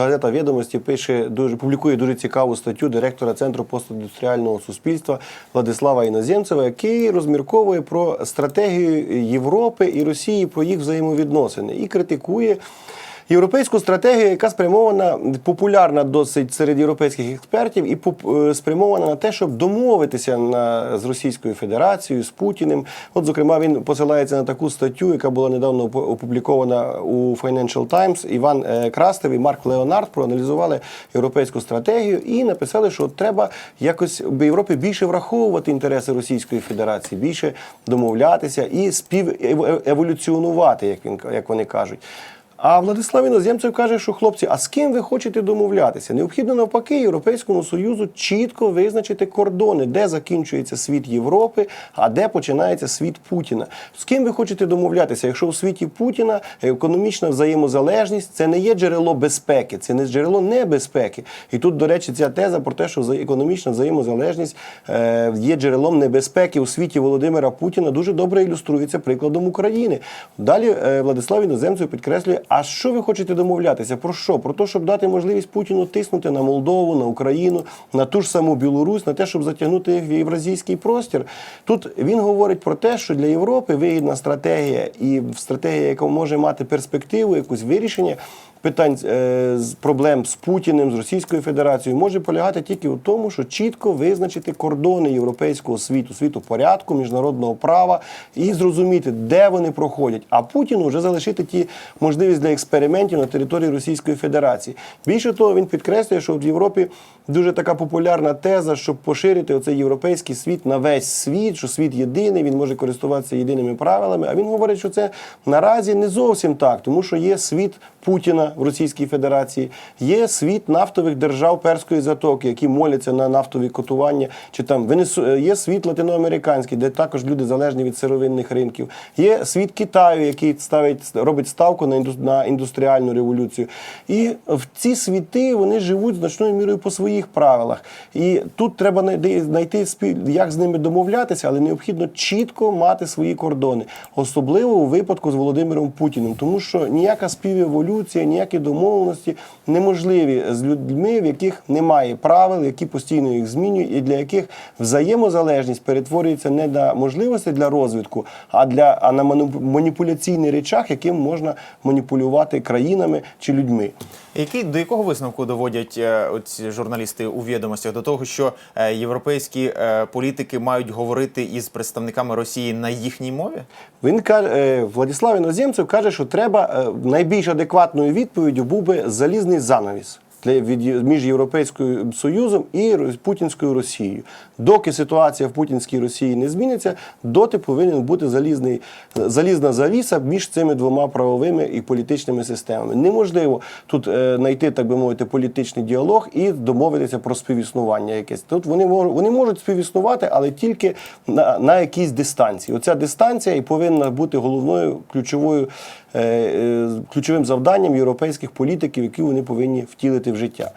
Газета відомості пише дуже публікує дуже цікаву статтю директора центру постіндустріального суспільства Владислава Іноземцева, який розмірковує про стратегію Європи і Росії про їх взаємовідносини і критикує. Європейську стратегію, яка спрямована популярна досить серед європейських експертів, і е, спрямована на те, щоб домовитися на з Російською Федерацією, з Путіним. От, зокрема, він посилається на таку статтю, яка була недавно опу- опублікована у Financial Times. Іван е, Крастев і Марк Леонард проаналізували європейську стратегію і написали, що треба якось в Європі більше враховувати інтереси Російської Федерації, більше домовлятися і співеволюціонувати, як він як вони кажуть. А Владислав Іноземцев каже, що хлопці, а з ким ви хочете домовлятися? Необхідно навпаки Європейському Союзу чітко визначити кордони, де закінчується світ Європи, а де починається світ Путіна. З ким ви хочете домовлятися? Якщо у світі Путіна економічна взаємозалежність це не є джерело безпеки, це не джерело небезпеки. І тут, до речі, ця теза про те, що економічна взаємозалежність е, є джерелом небезпеки у світі Володимира Путіна, дуже добре ілюструється прикладом України. Далі е, Владислав Іноземцев підкреслює, а що ви хочете домовлятися? Про що? Про те, щоб дати можливість Путіну тиснути на Молдову, на Україну, на ту ж саму Білорусь, на те, щоб затягнути їх в євразійський простір. Тут він говорить про те, що для Європи вигідна стратегія і стратегія, яка може мати перспективу, якусь вирішення питань е, з проблем з Путіним, з Російською Федерацією, може полягати тільки у тому, що чітко визначити кордони європейського світу, світу порядку, міжнародного права і зрозуміти, де вони проходять. А Путіну вже залишити ті можливість для експериментів на території Російської Федерації. Більше того, він підкреслює, що в Європі дуже така популярна теза, щоб поширити оцей європейський світ на весь світ, що світ єдиний, він може користуватися єдиними правилами. А він говорить, що це наразі не зовсім так, тому що є світ Путіна в Російській Федерації, є світ нафтових держав Перської затоки, які моляться на нафтові котування, чи там Венесу... є світ латиноамериканський, де також люди залежні від сировинних ринків. Є світ Китаю, який ставить робить ставку на на індустріальну революцію. І в ці світи вони живуть значною мірою по своїх правилах. І тут треба знайти- як з ними домовлятися, але необхідно чітко мати свої кордони, особливо у випадку з Володимиром Путіним, тому що ніяка співеволюція, ніякі домовленості неможливі з людьми, в яких немає правил, які постійно їх змінюють, і для яких взаємозалежність перетворюється не на можливості для розвитку, а для а на маніпуляційний речах, яким можна маніпулювати країнами чи людьми. Який до якого висновку доводять е, оці журналісти у відомостях? До того, що е, європейські е, політики мають говорити із представниками Росії на їхній мові? Він каже, е, Владислав Іноземцев каже, що треба е, найбільш адекватною відповіддю був би залізний занавіс. Для від між Європейським Союзом і Путінською Росією. Доки ситуація в Путінській Росії не зміниться, доти повинен бути залізний, залізна завіса між цими двома правовими і політичними системами. Неможливо тут е, знайти, так би мовити, політичний діалог і домовитися про співіснування якесь. Тут вони можуть, вони можуть співіснувати, але тільки на, на якійсь дистанції. Оця дистанція і повинна бути головною ключовою е, е, ключовим завданням європейських політиків, які вони повинні втілити в життя.